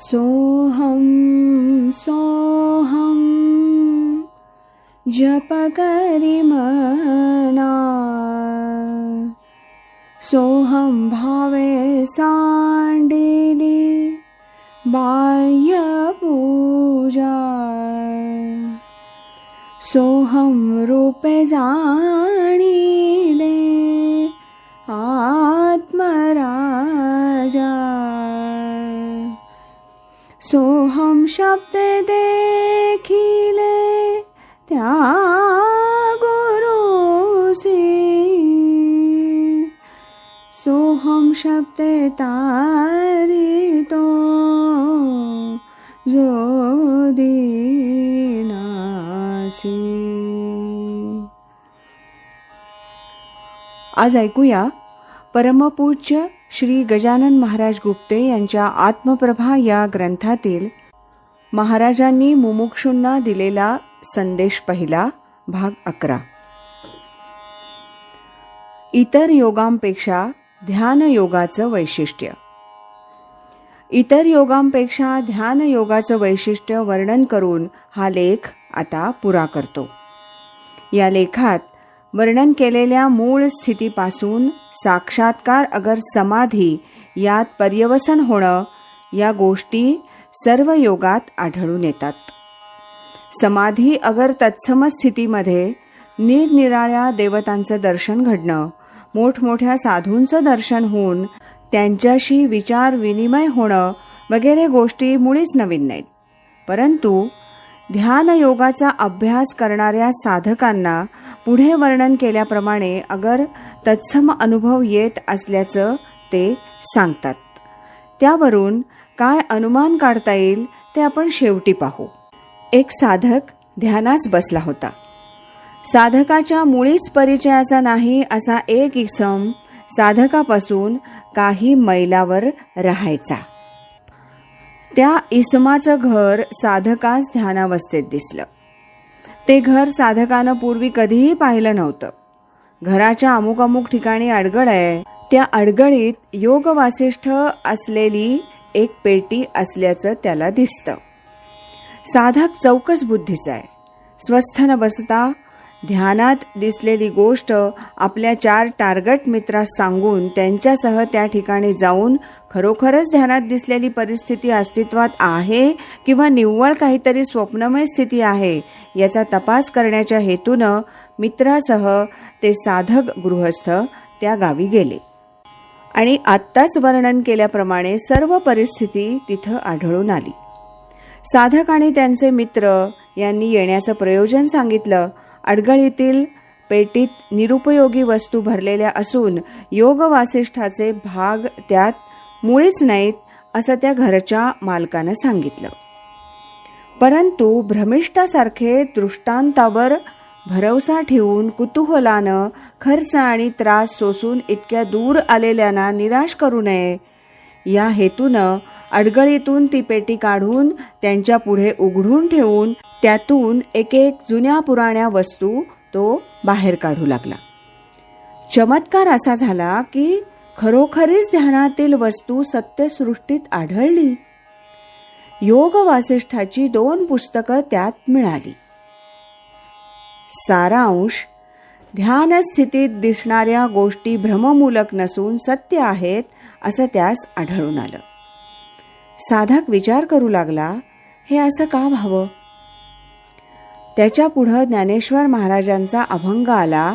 सोऽहं सोऽहं जपकरिमना सोऽहं भावे सांडेली बाह्यपूजा। सोऽहं रूपे जाणिले शब्दे तारितो जो दिनासी आज ऐकूया परमपूज्य श्री गजानन महाराज गुप्ते यांच्या आत्मप्रभा या ग्रंथातील महाराजांनी मुमुक्षूंना दिलेला संदेश पहिला भाग अकरा. इतर योगांपेक्षा ध्यान योगाचं वैशिष्ट्य. इतर योगांपेक्षा ध्यान योगाचं वैशिष्ट्य वर्णन करून हा लेख आता पुरा करतो. या लेखात वर्णन केलेल्या मूळ स्थितीपासून साक्षात्कार अगर समाधी यात पर्यवसन होणं या गोष्टी सर्व योगात आढळून येतात. समाधी अगर तत्सम स्थितीमध्ये निरनिराळ्या देवतांचं दर्शन घडणं मोठमोठ्या साधूंचं दर्शन होऊन त्यांच्याशी विचार विनिमय होणं वगैरे गोष्टी मुळीच नवीन नाहीत. परंतु ध्यान योगाचा अभ्यास करणाऱ्या साधकांना पुढे वर्णन केल्याप्रमाणे अगर तत्सम अनुभव येत असल्याचं ते सांगतात. त्यावरून काय अनुमान काढता येईल ते आपण शेवटी पाहू. एक साधक ध्यानास बसला होता. साधकाच्या मुळीच परिचयाचा नाही असा एक इसम साधकापासून काही मैलावर राहायचा. त्या इसमाचं घर साधकास ध्यानावस्थेत दिसलं. ते घर साधकानं पूर्वी कधीही पाहिलं नव्हतं. घराच्या अमुक अमुक ठिकाणी अडगळ आहे. त्या अडगळीत योगवासिष्ठ असलेली एक पेटी असल्याचं त्याला दिसतं. साधक चौकस बुद्धीचा आहे. स्वस्थ न बसता ध्यानात दिसलेली गोष्ट आपल्या चार टार्गेट मित्रास सांगून त्यांच्यासह त्या ठिकाणी जाऊन खरोखरच ध्यानात दिसलेली परिस्थिती अस्तित्वात आहे किंवा निव्वळ काहीतरी स्वप्नमय स्थिती आहे याचा तपास करण्याच्या हेतूनं मित्रासह ते साधक गृहस्थ त्या गावी गेले. आणि आत्ताच वर्णन केल्याप्रमाणे सर्व परिस्थिती तिथं आढळून आली. साधक आणि त्यांचे मित्र यांनी येण्याचं प्रयोजन सांगितलं. अडगळीतील पेटीत निरुपयोगी वस्तू भरलेल्या असून योग वासिष्ठाचे भाग त्यात मुळीच नाहीत असं त्या घरच्या मालकानं सांगितलं. परंतु भ्रमिष्ठासारखे दृष्टांतावर भरवसा ठेवून कुतूहलानं खर्च आणि त्रास सोसून इतक्या दूर आलेल्यांना निराश करू नये या हेतूनं अडगळीतून ती पेटी काढून त्यांच्या पुढे उघडून ठेवून त्यातून एक एक जुन्या पुराण्या वस्तू तो बाहेर काढू लागला. चमत्कार असा झाला की खरोखरीच ध्यानातील वस्तू सत्यसृष्टीत आढळली. योग वासिष्ठाची दोन पुस्तकं त्यात मिळाली. सारांश ध्यान स्थितीत दिसणाऱ्या गोष्टी भ्रममूलक नसून सत्य आहेत असं त्यास आढळून आलं. साधक विचार करू लागला हे असं का व्हावं? त्याच्या पुढं ज्ञानेश्वर महाराजांचा अभंग आला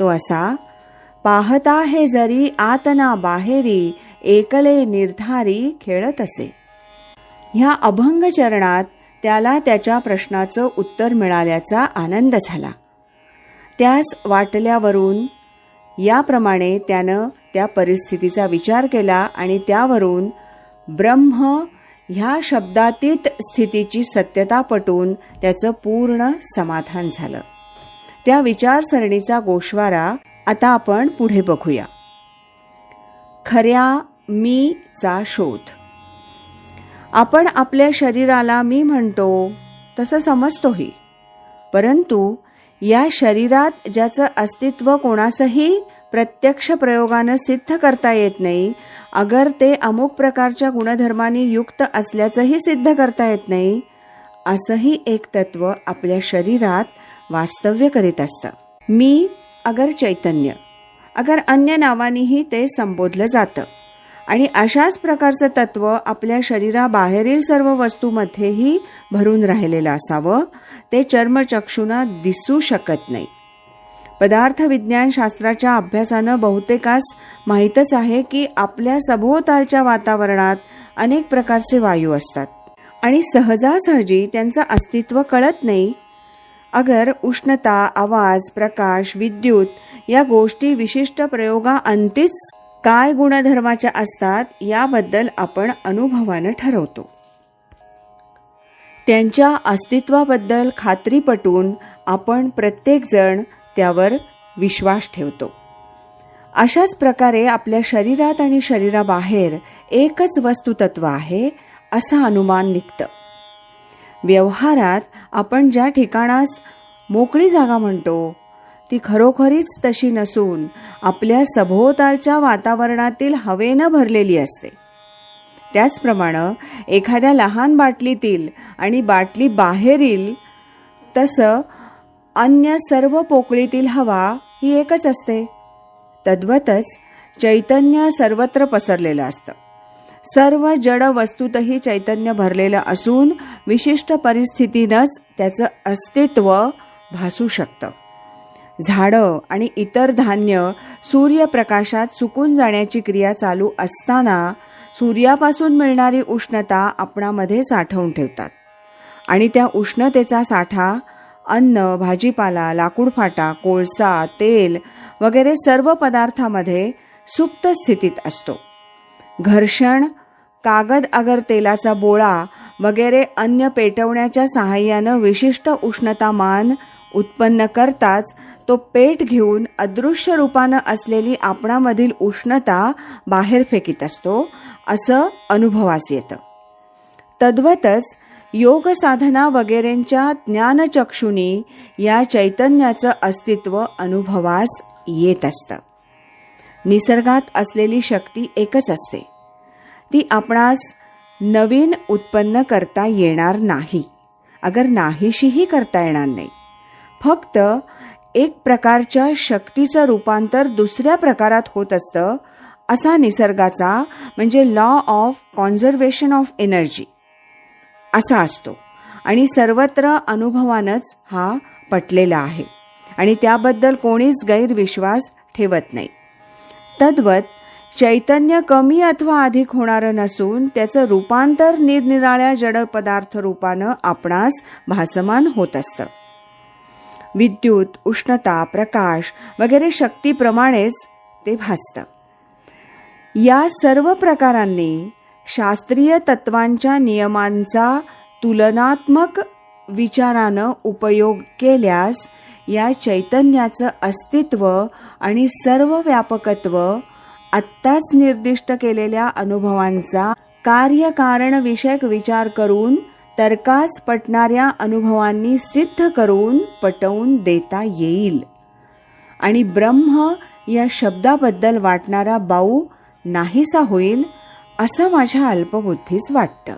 तो असा पाहता हे जरी आतना बाहेरी एकले निर्धारी खेळत असे. ह्या अभंग चरणात त्याला त्याच्या प्रश्नाचं उत्तर मिळाल्याचा आनंद झाला. त्यास वाटल्यावरून याप्रमाणे त्यानं त्या परिस्थितीचा विचार केला आणि त्यावरून ब्रह्म ह्या शब्दातीत स्थितीची सत्यता पटून त्याचं पूर्ण समाधान झालं. त्या विचारसरणीचा गोषवारा आता आपण पुढे बघूया. खऱ्या मी चा शोध. आपण आपल्या शरीराला मी म्हणतो तसं समजतोही. परंतु या शरीरात ज्याचं अस्तित्व कोणासही प्रत्यक्ष प्रयोगानं सिद्ध करता येत नाही अगर ते अमुक प्रकारच्या गुणधर्मांनी युक्त असल्याचंही सिद्ध करता येत नाही असंही एक तत्व आपल्या शरीरात वास्तव्य करीत असतं. मी अगर चैतन्य अगर अन्य नावानेही ते संबोधलं जातं. आणि अशाच प्रकारचं तत्व आपल्या शरीराबाहेरील सर्व वस्तूमध्येही भरून राहिलेलं असावं ते चर्मचक्षुना दिसू शकत नाही. पदार्थ विज्ञान शास्त्राच्या अभ्यासानं बहुतेकास माहीतच आहे की आपल्या सभोवतालच्या वातावरणात अनेक प्रकारचे वायू असतात. आणि सहजासहजी त्यांचं अस्तित्व कळत नाही. अगर उष्णता आवाज प्रकाश विद्युत या गोष्टी विशिष्ट प्रयोगाअंतीच काय गुणधर्माच्या असतात याबद्दल आपण अनुभवानं ठरवतो. त्यांच्या अस्तित्वाबद्दल खात्री पटून आपण प्रत्येकजण त्यावर विश्वास ठेवतो. अशाच प्रकारे आपल्या शरीरात आणि शरीराबाहेर एकच वस्तुतत्व आहे असं अनुमान निघतं. व्यवहारात आपण ज्या ठिकाणास मोकळी जागा म्हणतो ती खरोखरीच तशी नसून आपल्या सभोवतालच्या वातावरणातील हवेनं भरलेली असते. त्याचप्रमाणे एखाद्या लहान बाटलीतील आणि बाटली बाहेरील तसं अन्य सर्व पोकळीतील हवा ही एकच असते. तद्वतच चैतन्य सर्वत्र पसरलेलं असतं. सर्व जड वस्तूतही चैतन्य भरलेलं असून विशिष्ट परिस्थितीनंच त्याचं अस्तित्व भासू शकतं. झाडं आणि इतर धान्य सूर्यप्रकाशात सुकून जाण्याची क्रिया चालू असताना सूर्यापासून मिळणारी उष्णता आपणामध्ये साठवून ठेवतात. आणि त्या उष्णतेचा साठा अन्न भाजीपाला लाकूड फाटा कोळसा तेल वगैरे सर्व पदार्थामध्ये सुप्त स्थितीत असतो. घर्षण कागद अगर तेलाचा बोळा वगैरे अन्य पेटवण्याच्या सहाय्यानं विशिष्ट उष्णतामान उत्पन्न करताच तो पेट घेऊन अदृश्य रूपानं असलेली आपणामधील उष्णता बाहेर फेकीत असतो असं अनुभवास येतं. तद्वतच योग साधना वगैरेंच्या ज्ञानचक्षुनी या चैतन्याचं अस्तित्व अनुभवास येत असतं. निसर्गात असलेली शक्ती एकच असते. ती आपणास नवीन उत्पन्न करता येणार नाही. अगर नाहीशीही करता येणार नाही. फक्त एक प्रकारच्या शक्तीचं रूपांतर दुसऱ्या प्रकारात होत असतं असा निसर्गाचा म्हणजे law of conservation of energy असा असतो. आणि सर्वत्र अनुभवानच हा पटलेला आहे. आणि त्याबद्दल कोणीच गैरविश्वास ठेवत नाही. तद्वत चैतन्य कमी अथवा अधिक होणारं नसून त्याचं रूपांतर निरनिराळ्या जड पदार्थ रूपानं आपणास भासमान होत असतं. विद्युत उष्णता प्रकाश वगैरे शक्तीप्रमाणेच ते भासतं. या सर्व प्रकारांनी शास्त्रीय तत्वांच्या नियमांचा तुलनात्मक विचारानं उपयोग केल्यास या चैतन्याचं अस्तित्व आणि सर्व व्यापकत्व आत्ताच निर्दिष्ट केलेल्या अनुभवांचा कार्यकारण विषयक विचार करून तर्कास पटणाऱ्या अनुभवांनी सिद्ध करून पटवून देता येईल. आणि ब्रह्म या शब्दाबद्दल वाटणारा बाऊ नाहीसा होईल असं माझ्या अल्पबुद्धीस वाटतं.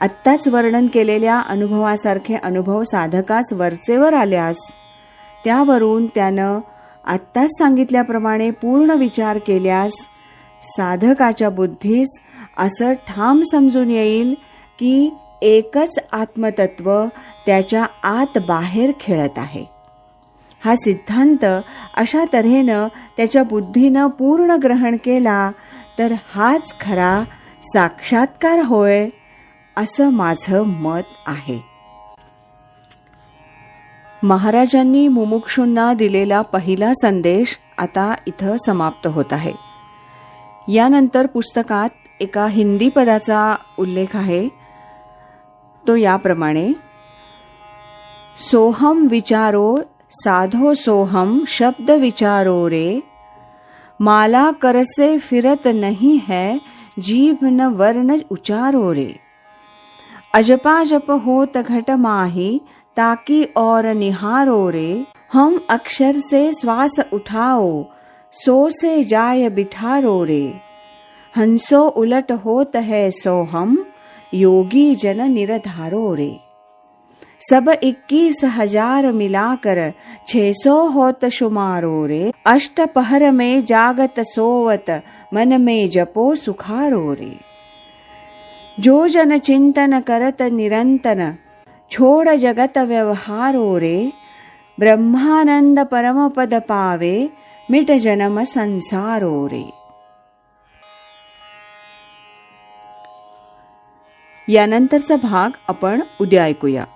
आत्ताच वर्णन केलेल्या अनुभवासारखे अनुभव साधकास वरचेवर आल्यास त्यावरून त्यानं आत्ताच सांगितल्याप्रमाणे पूर्ण विचार केल्यास साधकाच्या बुद्धीस असं ठाम समजून येईल की एकच आत्मतत्व त्याच्या आत बाहेर खेळत आहे. हा सिद्धांत अशा तऱ्हेनं त्याच्या बुद्धीनं पूर्ण ग्रहण केला तर हाच खरा साक्षात्कार होय असं माझं मत आहे. महाराजांनी मुमुक्षूंना दिलेला पहिला संदेश आता इथं समाप्त होत आहे. यानंतर पुस्तकात एका हिंदी पदाचा उल्लेख आहे. तो याप्रमाणे सोहम विचारो साधो सोहम शब्द विचारो रे माला करसे फिरत नहीं है, जीव न वर्ण उचारो रे। अजपा जप होत घट माही, ताकि और निहारो रे। हम अक्षर से श्वास उठाओ सो से जाय बिठारो रे। हंसो उलट होत है सो हम, योगी जन निरधारो रे। सब इक्कीस हजार मिलाकर छह सौ होत शुमारो रे। अष्ट पहर में जागत सोवत मन में जपो सुखारो रे। जो जन चिंतन करत निरंतन छोड़ जगत व्यवहारो रे। ब्रह्मानंद परमपद पावे मिट जन्म संसारो रे। यानंतरचा भाग आपण उद्या ऐकूया.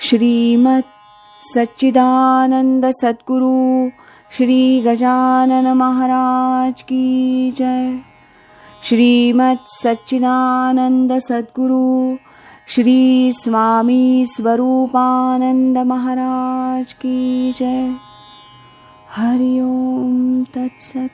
श्रीमत सच्चिदानंद सद्गुरु श्री गजानन महाराज की जय। श्रीमत सच्चिदानंद सद्गुरु श्री स्वामी स्वरूपानंद महाराज की जय। हरि ओम तत्सत